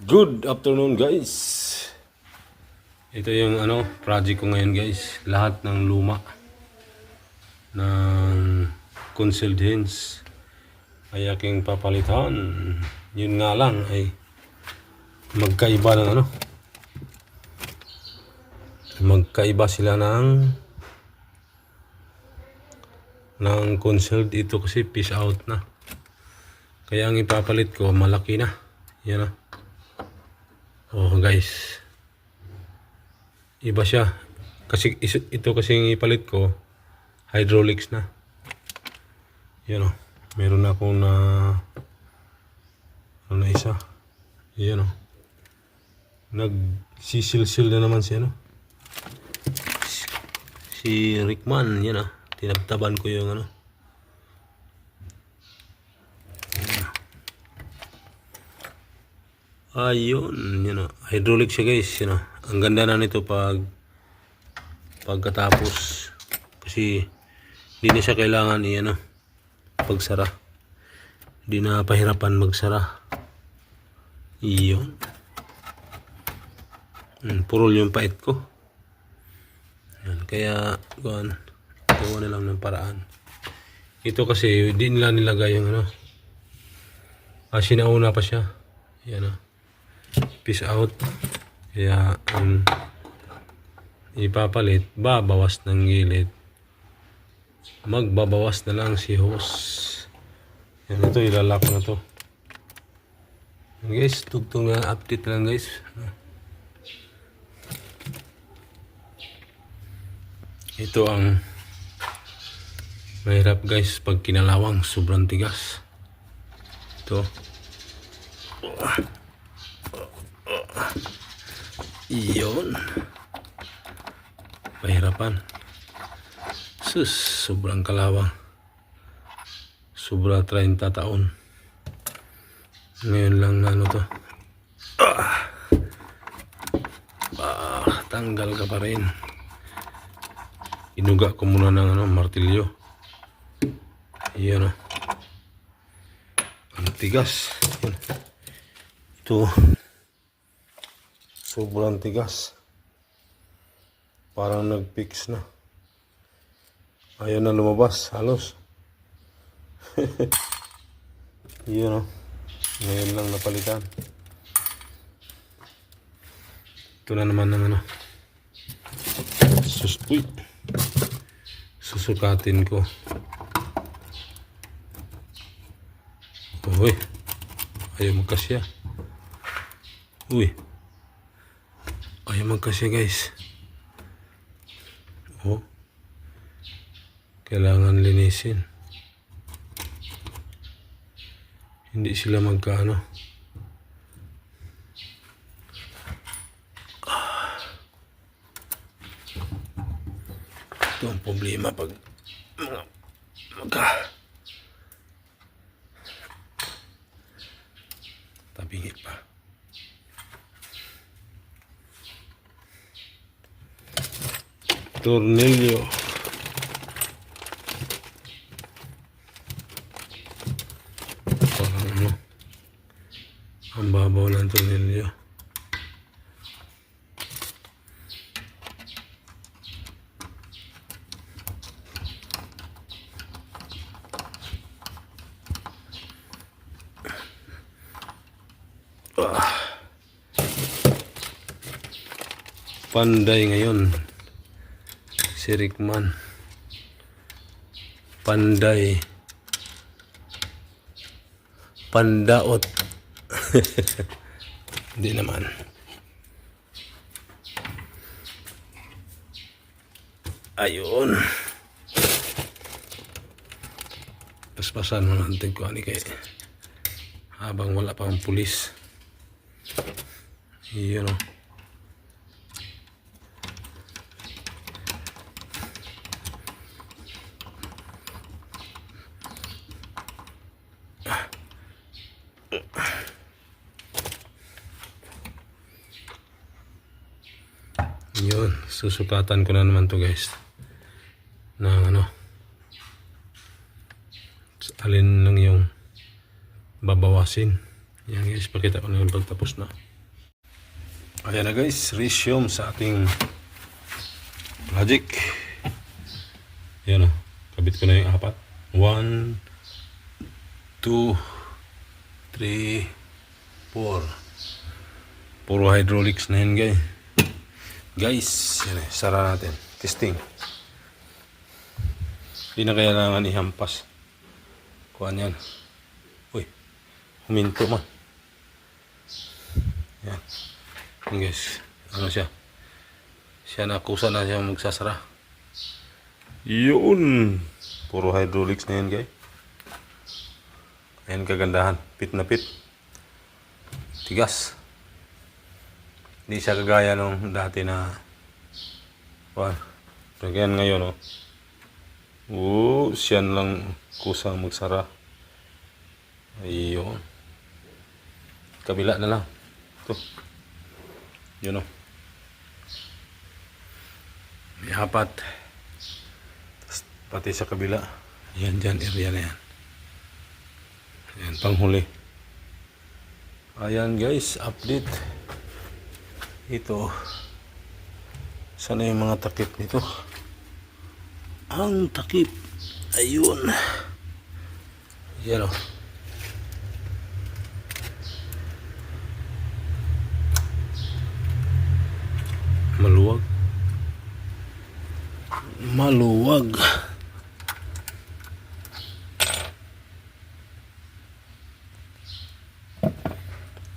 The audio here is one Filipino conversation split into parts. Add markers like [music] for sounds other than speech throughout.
Good afternoon guys. Ito yung ano, project ko ngayon guys. Lahat ng luma ng concealed hinge ay aking papalitan. Yun nga lang ay magkaiba ng ano. Magkaiba sila ng ng concealed ito kasi piece out na. Kaya ang ipapalit ko malaki na. Yan na. Oh guys. Iba siya. Kasi ito kasi yung ipalit ko hydraulics na. Yan oh. Meron na akong na ano na isa. Yan oh. Nagsisil-sil na naman siya no. Si Rickman, yan ah. Tinabtaban ko yung ano. Ayun, yun o. Hydraulic siya guys, yun o. Ang ganda na nito pag pagkatapos. Kasi hindi na siya kailangan i ano, pagsara. Hindi na pahirapan magsara. Iyon. Hmm, purol yung pait ko. Yan, kaya, kuhan, gawa na lang ng paraan. Ito kasi, di nila nilagay yung ano. Ah, sinauna pa siya. Yan o peace out. Kaya ang ipapalit, babawas ng gilid. Magbabawas na lang si host. Yan ito, ilalak na to. Guys, tugtong na update lang guys. Ito ang mahirap guys pag kinalawang sobrang tigas. Ito. Iyon. Mahirapan. Sus, sobrang kalawang. Sobra 30 taon. Ngayon lang na ano to. Ah, ah tanggal ka pa rin. Inuga ko muna ng ano, martilyo. Iyan o. Ang tigas. Ito. Sobrang tigas. Parang nag-fix na. Ayaw na lumabas, halos. [laughs] Yun o. Ngayon lang napalitan. Ito na naman ng ano. Sus, uy. Susukatin ko. Uy. Ayaw magkasya. Uy. Ayaw magkasya guys. Oh. Kailangan linisin. Hindi sila magkaano. Ito ang problema pag mga Tornilyo. Parang. Ang babaw ng tornilyo. Panday ngayon si Rickman. Panday. Pandaot. [laughs] Hindi naman. Ayun. Paspasan mo natin ko ani kay habang wala pang pulis. Iyon o. Yun, susukatan ko na naman to guys. Na ano. Alin lang yung babawasin. Yan guys, pakita ko na yung pagtapos na. Ayan na guys, resume sa ating project. Yan o, kabit ko na yung apat. One, two, three, four. Puro hydraulics na yan guys. Guys, yan eh, sara natin. Testing. Hindi na kailangan ihampas. Kuhan yan. Uy, huminto man. Yan. Yan guys, ano siya? Siya nakusa na siya magsasara. Yun! Puro hydraulics na yan guys. Ayan kagandahan. Pit na pit. Tigas. Hindi siya kagaya nung dati na Wow. Kaya ngayon oh. Oo, siyan lang kusang magsara. Ayun. Kabila na lang. Ito. Yun o. May apat. Tas pati sa kabila. Yan dyan, area na yan. Yan, panghuli. Ayan guys, update. Ito. Sana yung mga takip nito? Ang takip. Ayun. Yan o. Maluwag. Maluwag.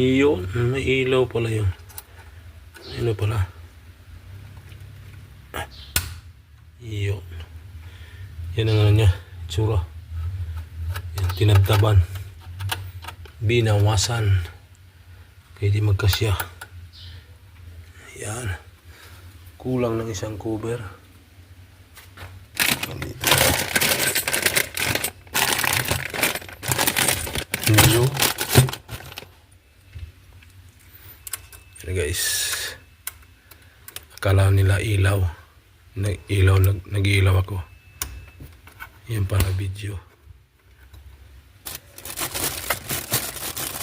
Yun, may ilaw pala yun. Ano pala? Yun. Yan ang ano niya, tsura. Yan, tinabtaban. Binawasan. Kaya di magkasya. Yan. Kulang ng isang cover. Dito. Yan guys. Akala nila ilaw. Nag-ilaw, nag, nag-ilaw ako. Yan pala video.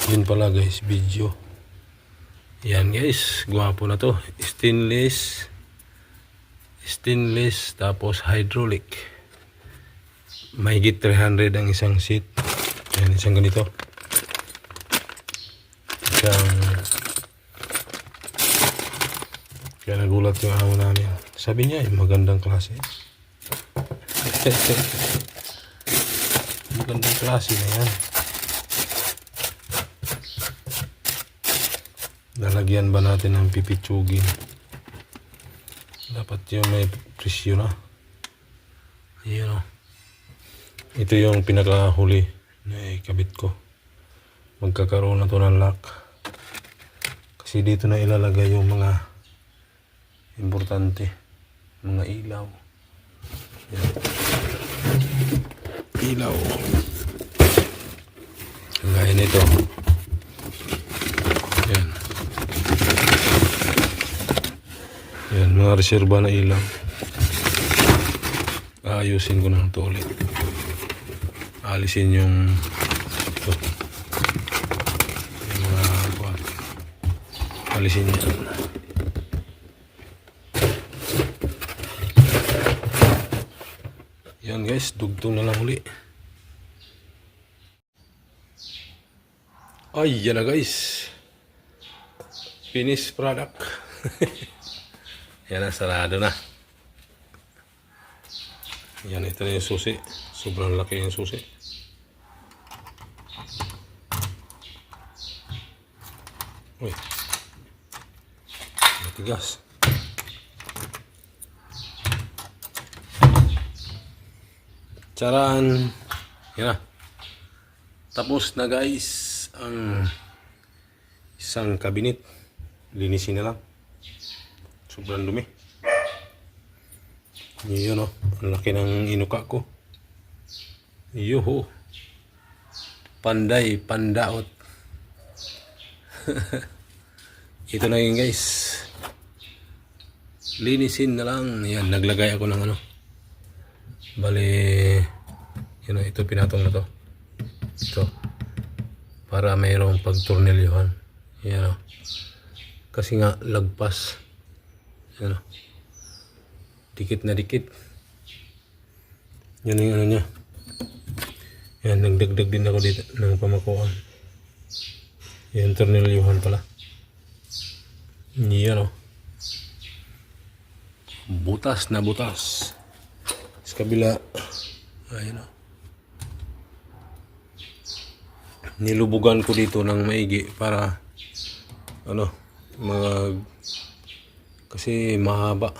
Yun pala guys, video. Yan guys, gwapo na to. Stainless. Stainless, tapos hydraulic. Mahigit 300 ang isang seat. Yan, isang ganito. Isang... Kaya nagulat yung amo namin. Sabi niya, eh, magandang klase. magandang klase na yan. Lalagyan ba natin ng pipitsugin? Dapat yung may presyo na. Ayun o. Ito yung pinakahuli na ikabit ko. Magkakaroon na to ng lock. Kasi dito na ilalagay yung mga importante. Mga ilaw. Yan. Ilaw. Gaya nito. Yan. Yan, mga reserba na ilaw. Aayusin ko na ito ulit. Alisin yung ito. Yung mga. Alisin yan. Guys, dugtong na lang uli. Ay, yan na guys. Finished product. [laughs] yan na, sarado na. Yan, ito na yung susi. Sobrang laki yung susi. Uy. Matigas. Charan. Yan na. Tapos na guys ang isang kabinet. Linisin na lang. Sobrang dumi. Yun o. Ang laki ng inuka ko. Yuhu. Panday, pandaot. [laughs] Ito na yun guys. Linisin na lang. Yan, naglagay ako ng ano. Bali, yun o, ito pinatong na to. Ito. para mayroong pagtornilyohan. Yan o. Kasi nga, lagpas. Yan o. Dikit na dikit. Yan yung ano niya. Yan, nagdagdag din ako dito ng pamakuan. Yan, tornilyohan pala. Yan o. Butas na butas. Sa kabila. Ayan o. Nilubugan ko dito ng maigi para ano, mag kasi mahaba.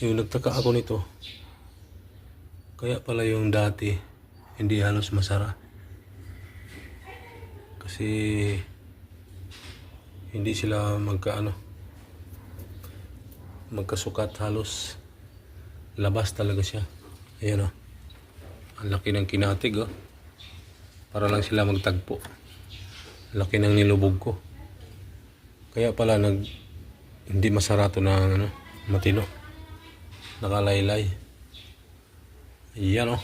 Yung nagtaka ako nito. Kaya pala yung dati hindi halos masara. Kasi hindi sila magkaano magkasukat halos labas talaga siya. Ayan o. Ang laki ng kinatig oh. Para lang sila magtagpo. Laki ng nilubog ko. Kaya pala nag hindi masarato ng ano, matino. Nakalaylay. Ayan oh.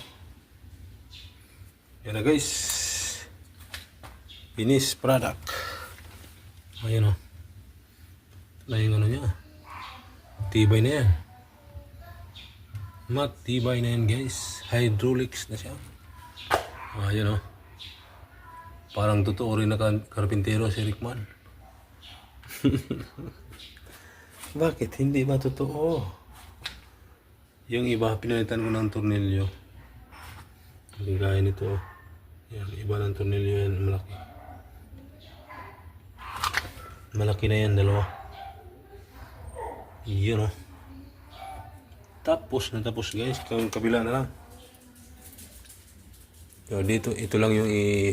Yan na guys. Finished product. Ayan oh. Ito na yung ano niya. Tibay na yan. Matibay na yan guys. Hydraulics na siya. Ayan oh. Parang totoo rin na kan- karpintero si Rickman. [laughs] Bakit? Hindi ba totoo? Yung iba, pinalitan ko ng tornilyo. Hindi gaya nito. Yan, iba ng tornilyo yan, malaki. Malaki na yan, dalawa. Yun oh. Tapos na tapos guys, Kang kabila na lang. So, dito, ito lang yung i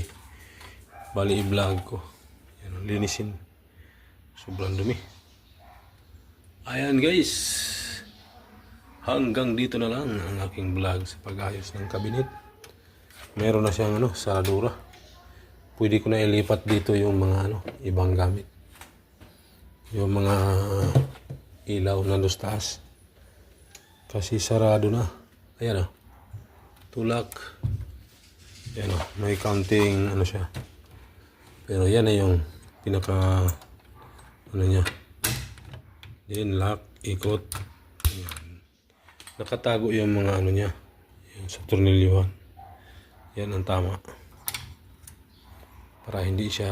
bali i-vlog ko. Yan, linisin. Sobrang dumi. Ayan guys. Hanggang dito na lang ang aking vlog sa pag-ayos ng kabinet. Meron na siyang ano, saradura. Pwede ko na ilipat dito yung mga ano, ibang gamit. Yung mga ilaw na dos taas. Kasi sarado na. Ayan o. Tulak. Ayan o. May counting ano siya. Pero yan na yung pinaka ano niya. Then lock, ikot. Ayan. Nakatago yung mga ano niya. Yung sa tornilyuhan. Yan ang tama. Para hindi siya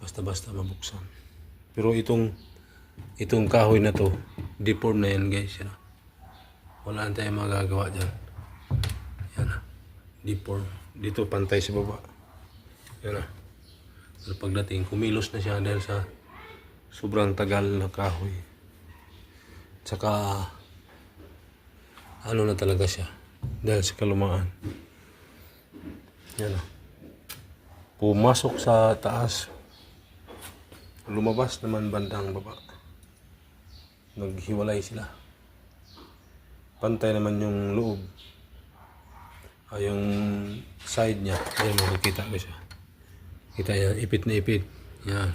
basta-basta mabuksan. Pero itong itong kahoy na to, deform na yan guys. Yan. Wala na tayong magagawa dyan. Yan. Deform. Dito pantay sa baba. Yan ah. Pero pagdating, kumilos na siya dahil sa sobrang tagal na kahoy. Tsaka, ano na talaga siya. Dahil sa kalumaan. Yan ah. Pumasok sa taas. Lumabas naman bandang baba. Naghiwalay sila. Pantay naman yung loob. Ah, yung side niya. Ayan, mo siya. Kita yan, ipit na ipit. Yan.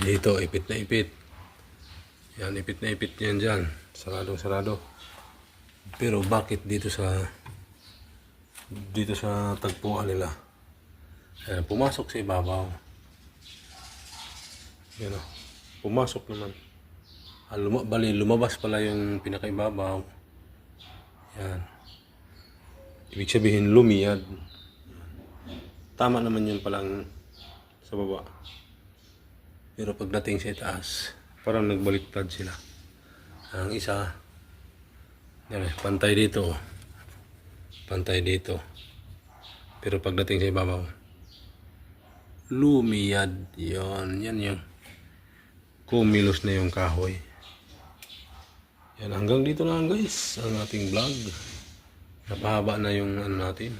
Dito, ipit na ipit. Yan, ipit na ipit yan dyan. Saradong sarado. Pero bakit dito sa dito sa tagpuan nila? Ayan, pumasok sa ibabaw. Yan o. Pumasok naman. Ah, luma, bali, lumabas pala yung pinakaibabaw. Yan. Ibig sabihin, lumiyad. Tama naman yun palang sa baba. Pero pagdating sa itaas, parang nagbaliktad sila. Ang isa, yan pantay dito. Pantay dito. Pero pagdating sa ibabaw, lumiyad. Yon, yan yung kumilos na yung kahoy. Yan, hanggang dito lang guys, ang ating vlog. Napahaba na yung ano natin.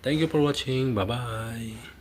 Thank you for watching. Bye-bye.